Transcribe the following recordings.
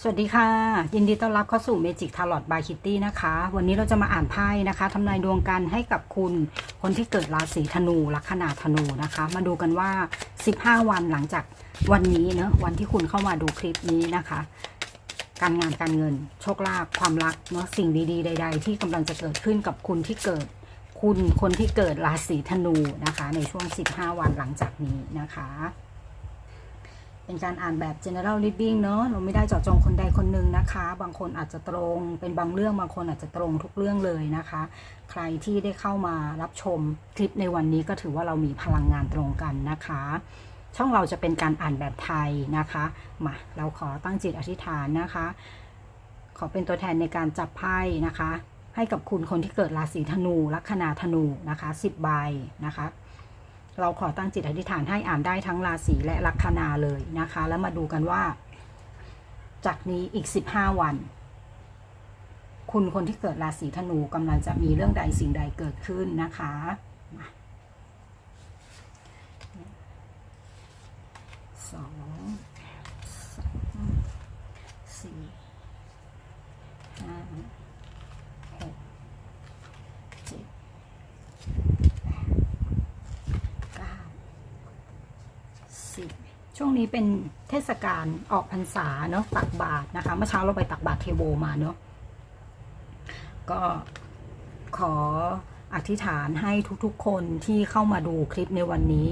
สวัสดีค่ะ ยินดีต้อนรับเข้าสู่ Magic Tarot by Kitty นะคะ วันนี้เราจะมาอ่านไพ่นะคะทำนายดวงกันให้กับคุณคนที่เกิดราศีธนูลัคนาธนูนะคะ มาดูกันว่า 15 วันหลังจากวันนี้เนอะวันที่คุณเข้ามาดูคลิปนี้นะคะ การงานการเงิน โชคลาภความรักเนาะสิ่งดีๆ ใด ๆ ที่กำลังจะเกิดขึ้นกับคุณที่เกิด คุณคนที่เกิดราศีธนูนะคะ ในช่วง 15 วันหลังจากนี้นะคะ เป็นการอ่านแบบ general reading เนอะเราไม่ได้เจาะจงคนใดคนหนึ่งนะคะ บางคนอาจจะตรง เป็นบางเรื่องบางคนอาจจะตรงทุกเรื่องเลยนะคะ ใครที่ได้เข้ามารับชมคลิปในวันนี้ก็ถือว่าเรามีพลังงานตรงกันนะคะ ช่องเราจะเป็นการอ่านแบบไทยนะคะ มาเราขอตั้งจิตอธิษฐานนะคะ ขอเป็นตัวแทนในการจับไพ่นะคะ ให้กับคุณคนที่เกิดราศีธนูลัคนาธนูนะคะ10ใบนะคะ เราขอตั้งจิตอธิษฐานให้อ่านได้ทั้งราศีและลัคนาเลยนะคะ แล้วมาดูกันว่า จากนี้อีก 15 วัน คุณคนที่เกิดราศีธนูกำลังจะมีเรื่องใดสิ่งใดเกิดขึ้นนะคะสองสามสี่ห้าหกเจ็ด เก้าสิบ ช่วงนี้เป็นเทศกาลออกพรรษาเนาะตักบาตรนะคะ เมื่อเช้าเราไปตักบาตรเทโวมาเนาะก็ขออธิษฐานให้ทุกๆคนที่เข้ามาดูคลิปในวันนี้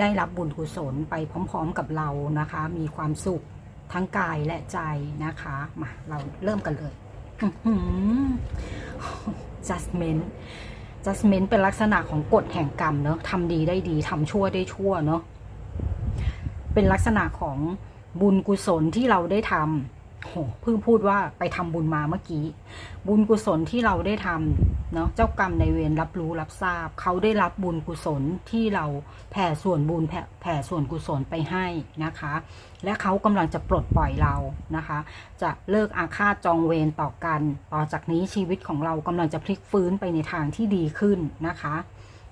ได้รับบุญกุศลไปพร้อมๆกับเรานะคะ มีความสุขทั้งกายและใจนะคะมาเราเริ่มกันเลย judgment judgment เป็นลักษณะของกฎแห่งกรรมเนอะทำดีได้ดีทำชั่วได้ชั่วเนอะ เป็นลักษณะของบุญกุศลที่เราได้ทำโหเพิ่งพูดว่าไปทำบุญมาเมื่อกี้ บุญกุศลที่เราได้ทำเนาะเจ้ากรรมในเวรรับรู้รับทราบ เขาได้รับบุญกุศลที่เราแผ่ส่วนบุญแผ่แผ่ส่วนกุศลไปให้นะคะ และเขากำลังจะปลดปล่อยเรานะคะ จะเลิกอาฆาตจองเวรต่อกัน ต่อจากนี้ชีวิตของเรากำลังจะพลิกฟื้นไปในทางที่ดีขึ้นนะคะ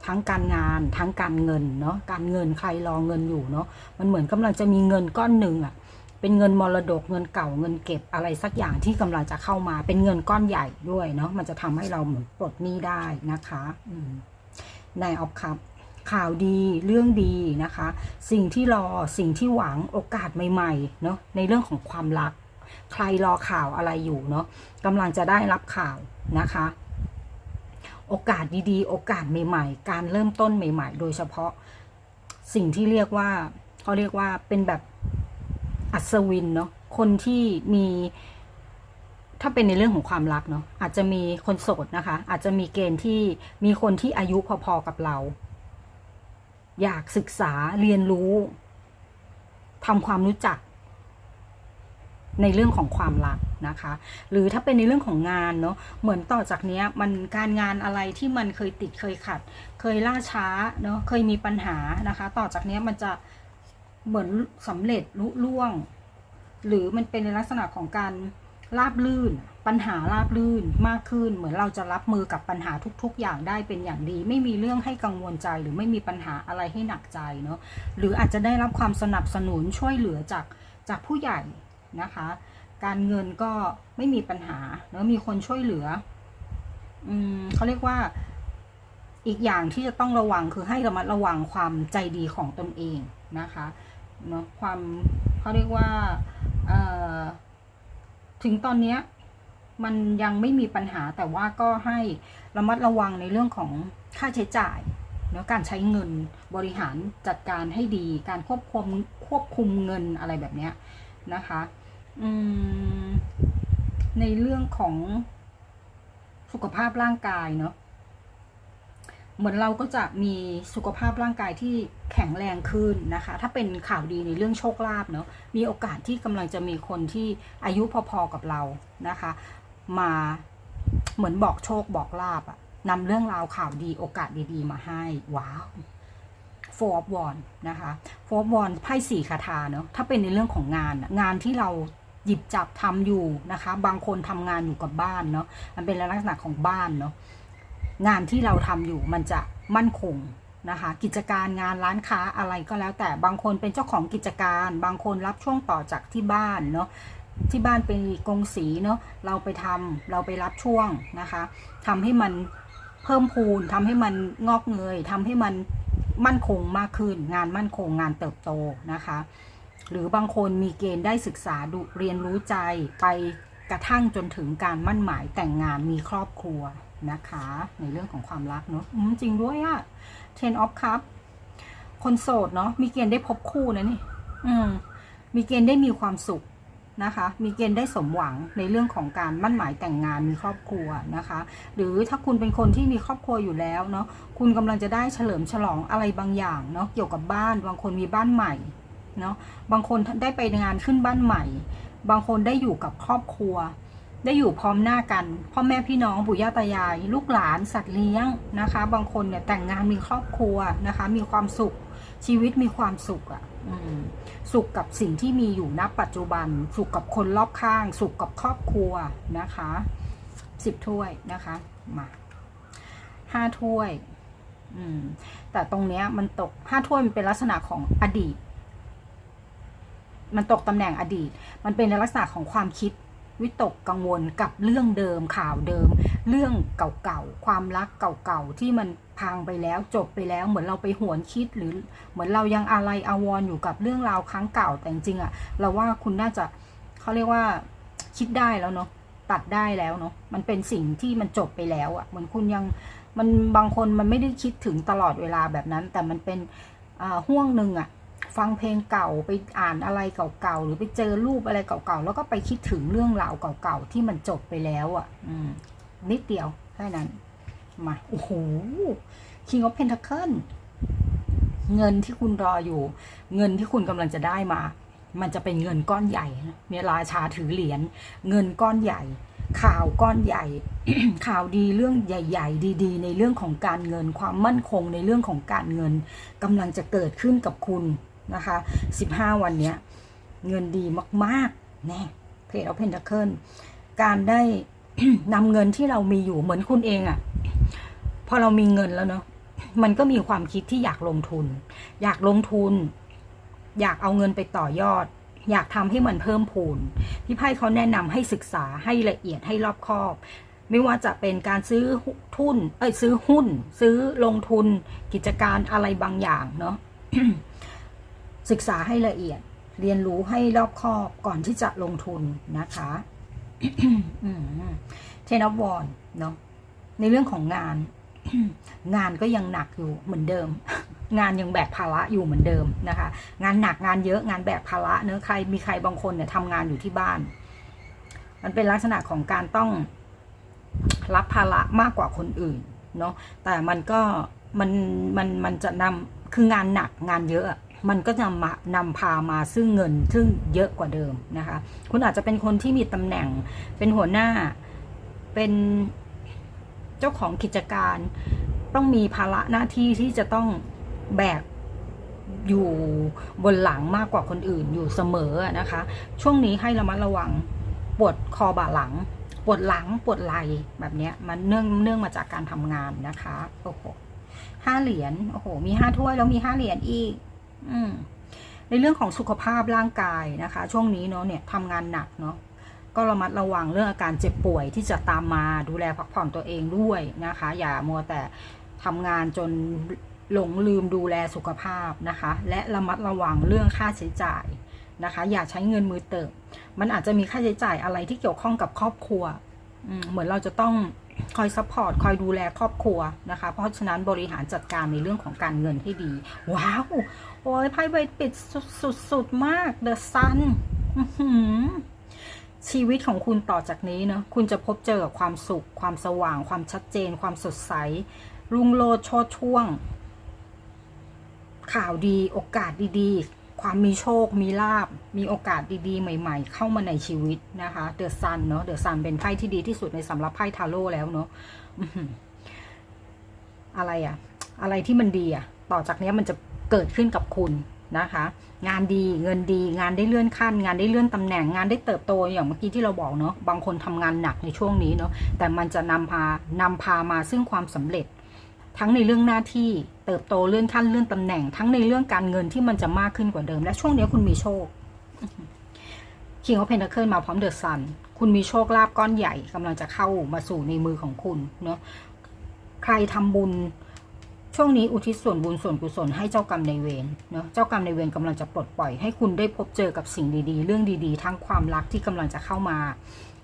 ทั้งการงานทั้งการเงินเนาะการเงินใครรอเงินอยู่เนาะมันเหมือนกำลังจะมีเงินก้อนหนึ่งอะเป็นเงินมรดกเงินเก่าเงินเก็บอะไรสักอย่างที่กำลังจะเข้ามา เป็นเงินก้อนใหญ่ด้วยเนาะมันจะทำให้เราเหมือนปลดหนี้ได้นะคะนายออฟครับข่าวดีเรื่องดีนะคะ สิ่งที่รอสิ่งที่หวังโอกาสใหม่ๆเนาะในเรื่องของความรัก ใครรอข่าวอะไรอยู่เนาะกำลังจะได้รับข่าวนะคะ โอกาสดีๆ โอกาสใหม่ ๆ การเริ่มต้นใหม่ ๆ โดยเฉพาะสิ่งที่เรียกว่าเขาเรียกว่าเป็นแบบอัศวินเนาะคนที่มี ถ้าเป็นในเรื่องของความรักเนาะอาจจะมีคนโสดนะคะ อาจจะมีเกณฑ์ที่มีคนที่อายุพอๆกับเรา อยากศึกษาเรียนรู้ทำความรู้จัก ในเรื่องของความรักนะคะ หรือถ้าเป็นในเรื่องของงานเนาะเหมือนต่อจากนี้มันการงานอะไรที่มันเคยติดเคยขัด เคยล่าช้าเนาะเคยมีปัญหานะคะ ต่อจากนี้มันจะเหมือนสำเร็จลุล่วง หรือมันเป็นในลักษณะของการราบลื่น ปัญหาราบลื่นมากขึ้น เหมือนเราจะรับมือกับปัญหาทุก ๆ อย่างได้เป็นอย่างดี ไม่มีเรื่องให้กังวลใจหรือไม่มีปัญหาอะไรให้หนักใจเนาะหรืออาจจะได้รับความสนับสนุนช่วยเหลือจากจากผู้ใหญ่ นะคะ การเงินก็ไม่มีปัญหาเนาะมีคนช่วยเหลือ อืมเขาเรียกว่าอีกอย่างที่จะต้องระวังคือให้ระมัดระวังความใจดีของตนเองนะคะเนาะความเขาเรียกว่าถึงตอนนี้มันยังไม่มีปัญหาแต่ว่าก็ให้ระมัดระวังในเรื่องของค่าใช้จ่ายเนาะการใช้เงินบริหารจัดการให้ดี การควบคุมควบคุมเงินอะไรแบบเนี้ย นะคะ อืม ในเรื่องของสุขภาพร่างกายเนาะเหมือนเราก็จะมีสุขภาพร่างกายที่แข็งแรงขึ้นนะคะ ถ้าเป็นข่าวดีในเรื่องโชคลาภเนาะมีโอกาสที่กำลังจะมีคนที่อายุพอๆกับเรานะคะ มาเหมือนบอกโชคบอกลาบอะนำเรื่องราวข่าวดีโอกาสดีๆ มาให้ ว้าว Four of Wands นะคะ Four of Wands ไพ่สี่คาถาเนาะถ้าเป็นในเรื่องของงานงานที่เราหยิบจับทำอยู่นะคะ บางคนทำงานอยู่กับบ้านเนาะมันเป็นลักษณะของบ้านเนาะงานที่เราทำอยู่มันจะมั่นคงนะคะ กิจการงานร้านค้าอะไรก็แล้ว แต่บางคนเป็นเจ้าของกิจการ บางคนรับช่วงต่อจากที่บ้านเนาะที่บ้านเป็นกงสีเนาะเราไปทำเราไปรับช่วงนะคะทำให้มันเพิ่มพูนทำให้มันงอกเงยทำให้มัน มั่นคงมากขึ้น งานมั่นคงงานเติบโตนะคะ หรือบางคนมีเกณฑ์ได้ศึกษาดูเรียนรู้ใจไปกระทั่งจนถึงการมั่นหมายแต่งงานมีครอบครัวนะคะ ในเรื่องของความรักเนาะจริงด้วยอะ Ten of Cup คนโสดเนาะมีเกณฑ์ได้พบคู่นะนี่ อืม มีเกณฑ์ได้มีความสุข นะคะ มีเกณฑ์ได้สมหวังในเรื่องของการมั่นหมายแต่งงานมีครอบครัวนะคะ หรือถ้าคุณเป็นคนที่มีครอบครัวอยู่แล้วเนาะคุณกำลังจะได้เฉลิมฉลองอะไรบางอย่างเนาะเกี่ยวกับบ้าน บางคนมีบ้านใหม่เนาะบางคนได้ไปงานขึ้นบ้านใหม่ บางคนได้อยู่กับครอบครัว ได้อยู่พร้อมหน้ากัน พ่อแม่พี่น้องปู่ย่าตายาย ลูกหลานสัตว์เลี้ยงนะคะ บางคนเนี่ยแต่งงานมีครอบครัวนะคะ มีความสุขชีวิตมีความสุขอะ่ะอืม สุขกับสิ่งที่มีอยู่ณปัจจุบัน สุขกับคนรอบข้าง สุขกับครอบครัวนะคะสิบถ้วยนะคะมาห้าถ้วย อืม แต่ตรงเนี้ยมันตกห้าถ้วยมันเป็นลักษณะของอดีต มันตกตำแหน่งอดีต มันเป็นในลักษณะของความคิด วิตกกังวลกับเรื่องเดิมข่าวเดิม เรื่องเก่าๆความรักเก่าๆที่มันพังไปแล้วจบไปแล้วเหมือนเราไปหวนคิดหรือเหมือนเรายังอะไรอาวรณ์อยู่กับเรื่องราวครั้งเก่าแต่จริงๆอะเราว่าคุณน่าจะเขาเรียกว่าคิดได้แล้วเนาะตัดได้แล้วเนาะมันเป็นสิ่งที่มันจบไปแล้วอะเหมือนคุณยังมันบางคนมันไม่ได้คิดถึงตลอดเวลาแบบนั้น แต่มันเป็นห่วงหนึ่งอะ ฟังเพลงเก่าไปอ่านอะไรเก่าๆหรือไปเจอรูปอะไรเก่าๆแล้วก็ไปคิดถึงเรื่องราวเก่าๆที่มันจบไปแล้วอะ่ะอืมนิดเดียวแค่นั้นมาโอ้โห King of Pentacle เงินที่คุณรออยู่ เงินที่คุณกำลังจะได้มา มันจะเป็นเงินก้อนใหญ่มีราชาถือเหรียญเงินก้อนใหญ่ ข่าวก้อนใหญ่ ข่าวดีเรื่องใหญ่ ๆ ดี ๆ ในเรื่องของการเงิน ความมั่นคงในเรื่องของการเงินกำลังจะเกิดขึ้นกับคุณ นะคะ 15 วันเนี้ย เงินดีมากๆแน่เพจเอาเพนทเคิลการได้นำเงินที่เรามีอยู่เหมือนคุณเองอะ่ะพอเรามีเงินแล้วเนาะมันก็มีความคิดที่อยากลงทุน อยากลงทุน อยากเอาเงินไปต่อยอด อยากทำให้มันเพิ่มพูนพี่ไพ่เขาแนะนำให้ศึกษาให้ละเอียดให้รอบคอบ ไม่ว่าจะเป็นการซื้อทุน เอ้ยซื้อหุ้น ซื้อลงทุนกิจการอะไรบางอย่างเนาะ ศึกษาให้ละเอียด เรียนรู้ให้รอบคอบก่อนที่จะลงทุนนะคะเทนอฟวอนเนาะในเรื่องของงาน งานก็ยังหนักอยู่เหมือนเดิม งานยังแบกภาระอยู่เหมือนเดิมนะคะ งานหนักงานเยอะงานแบกภาระเนอะใครมีใครบางคนเนี่ยทำงานอยู่ที่บ้าน มันเป็นลักษณะของการต้องรับภาระมากกว่าคนอื่นเนาะแต่มันก็มันมันมันจะนำคืองานหนักงานเยอะอะ มันก็จะมานำพามาซึ่งเงินซึ่งเยอะกว่าเดิมนะคะ คุณอาจจะเป็นคนที่มีตำแหน่ง เป็นหัวหน้า เป็นเจ้าของกิจการ ต้องมีภาระหน้าที่ที่จะต้องแบกอยู่บนหลังมากกว่าคนอื่นอยู่เสมอนะคะ ช่วงนี้ให้ระมัดระวังปวดคอบ่าหลัง ปวดหลังปวดไหล่แบบเนี้ยมันเนื่องเนื่องมาจากการทำงานนะคะโอ้โหห้าเหรียญโอ้โหมีห้าถ้วยแล้วมีห้าเหรียญอีก ในเรื่องของสุขภาพร่างกายนะคะ ช่วงนี้เนาะเนี่ยทำงานหนักเนาะก็ระมัดระวังเรื่องอาการเจ็บป่วยที่จะตามมาดูแลพักผ่อนตัวเองด้วยนะคะ อย่ามัวแต่ทำงานจนหลงลืมดูแลสุขภาพนะคะ และระมัดระวังเรื่องค่าใช้จ่ายนะคะ อย่าใช้เงินมือเติมมันอาจจะมีค่าใช้จ่ายอะไรที่เกี่ยวข้องกับครอบครัวเหมือนเราจะต้อง คอยซัพพอร์ตคอยดูแลครอบครัวนะคะ เพราะฉะนั้นบริหารจัดการในเรื่องของการเงินให้ดี ว้าว โอ้ยไพ่ใบปิดสุดๆมาก The Sun อื้อหือชีวิตของคุณต่อจากนี้เนอะคุณจะพบเจอกับความสุข ความสว่าง ความชัดเจน ความสดใส รุ่งโรจน์โชดช่วง ข่าวดีโอกาสดี ๆ ความมีโชค มีลาบ มีโอกาสดีๆ ใหม่ๆ เข้ามาในชีวิตนะคะ เดอะซันเนาะ เดอะซันเป็นไพ่ที่ดีที่สุดในสำหรับไพ่ทาโร่แล้วเนาะอะไรอะอะไรที่มันดีอะต่อจากนี้มันจะเกิดขึ้นกับคุณนะคะ งานดีเงินดีงานได้เลื่อนขั้น งานได้เลื่อนตำแหน่งงานได้เติบโตอย่างเมื่อกี้ที่เราบอกเนาะบางคนทำงานหนักในช่วงนี้เนาะแต่มันจะนำพานำพามาซึ่งความสำเร็จ ทั้งในเรื่องหน้าที่ เติบโตเลื่อนขั้นเลื่อนตำแหน่งทั้งในเรื่องการเงินที่มันจะมากขึ้นกว่าเดิม และช่วงนี้คุณมีโชค King of Pentacles มาพร้อมเดอะซัน คุณมีโชคลาภก้อนใหญ่กำลังจะเข้ามาสู่ในมือของคุณเนาะใครทำบุญช่วงนี้อุทิศส่วนบุญส่วนกุศลให้เจ้ากรรมในเวรเนาะเจ้ากรรมในเวรกำลังจะปลดปล่อยให้คุณได้พบเจอกับสิ่งดีๆ เรื่องดีๆ ทั้งความรักที่กำลังจะเข้ามา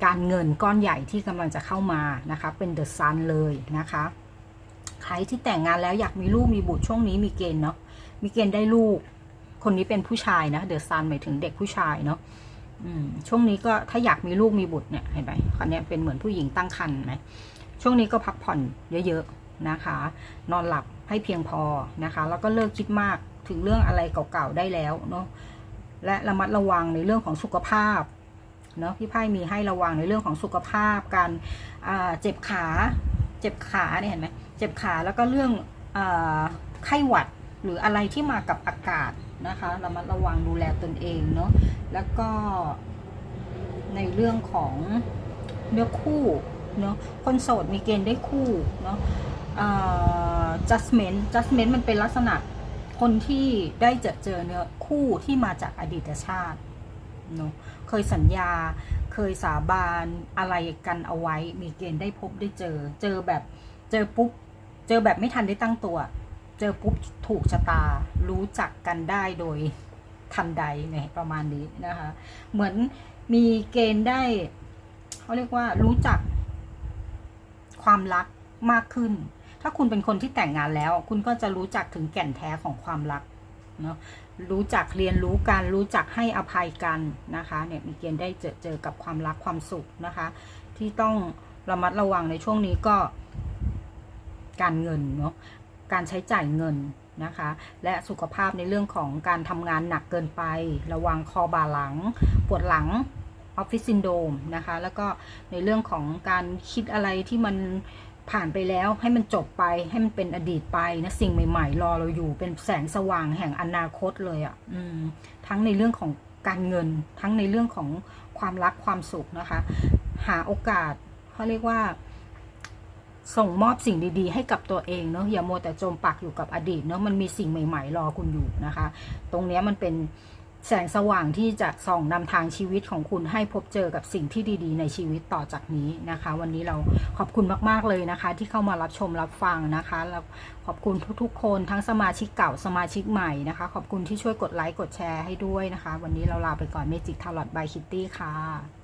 การเงินก้อนใหญ่ที่กำลังจะเข้ามานะคะเป็นเดอะซันเลยนะคะ ใครที่แต่งงานแล้วอยากมีลูกมีบุตรช่วงนี้มีเกณฑ์เนาะมีเกณฑ์ได้ลูก คนนี้เป็นผู้ชายนะเดอะซันหมายถึงเด็กผู้ชายเนาะช่วงนี้ก็ถ้าอยากมีลูกมีบุตรเนี่ยเห็นไหมคนนี้เป็นเหมือนผู้หญิงตั้งครรภ์ไหมช่วงนี้ก็พักผ่อนเยอะๆนะคะ นอนหลับให้เพียงพอนะคะ แล้วก็เลิกคิดมากถึงเรื่องอะไรเก่าๆได้แล้วเนาะและระมัดระวังในเรื่องของสุขภาพเนาะพี่ไพ่มีให้ระวังในเรื่องของสุขภาพ การเจ็บขา เจ็บขาเนี่ยเห็นไหมเจ็บขาแล้วก็เรื่องไข้หวัดหรืออะไรที่มากับอากาศนะคะเระมัดระวังดูแลตนเองเนาะแล้วก็ในเรื่องของเนื้อคู่เนาะคนโสดมีเกณฑ์ได้คู่เนาะ judgment judgment มันเป็นลักษณะคนที่ได้เจอเจอเนื้อคู่ที่มาจากอดีตชาติเนาะเคยสัญญา เคยสาบานอะไรกันเอาไว้ มีเกณฑ์ได้พบได้เจอ เจอแบบเจอปุ๊บ เจอแบบไม่ทันได้ตั้งตัว เจอปุ๊บถูกชะตา รู้จักกันได้โดยทันใดเนี่ยประมาณนี้นะคะ เหมือนมีเกณฑ์ได้เขาเรียกว่ารู้จักความรักมากขึ้น ถ้าคุณเป็นคนที่แต่งงานแล้ว คุณก็จะรู้จักถึงแก่นแท้ของความรัก เนาะรู้จักเรียนรู้กัน รู้จักให้อภัยกันนะคะเนี่ยมีเกณฑ์ได้เจอเจอกับความรักความสุขนะคะ ที่ต้องระมัดระวังในช่วงนี้ก็ การเงินเนาะการใช้จ่ายเงินนะคะ และสุขภาพในเรื่องของการทำงานหนักเกินไป ระวังคอบ่าหลัง ปวดหลังออฟฟิศซินโดมนะคะ แล้วก็ในเรื่องของการคิดอะไรที่มัน ผ่านไปแล้วให้มันจบไปให้มันเป็นอดีตไปนะสิ่งใหม่ ๆ รอเราอยู่เป็นแสงสว่างแห่งอนาคตเลยอะ่ะทั้งในเรื่องของการเงิน ทั้งในเรื่องของความรักความสุขนะคะ หาโอกาสเขาเรียกว่า ส่งมอบสิ่งดี ๆ ให้กับตัวเองเนาะอย่าโมแต่จมปักอยู่กับอดีตเนาะมันมีสิ่งใหม่ ๆ รอคุณอยู่นะคะ ตรงนี้มันเป็น แสงสว่างที่จะส่องนำทางชีวิตของคุณให้พบเจอกับสิ่งที่ดีๆ ในชีวิตต่อจากนี้นะคะ วันนี้เราขอบคุณมากๆเลยนะคะ ที่เข้ามารับชมรับฟังนะคะแล้วขอบคุณทุกๆ คนทั้งสมาชิกเก่าสมาชิกใหม่นะคะ ขอบคุณที่ช่วยกดไลค์กดแชร์ให้ด้วยนะคะ วันนี้เราลาไปก่อนเมจิกทาร์ลอตบายคิตตี้ค่ะ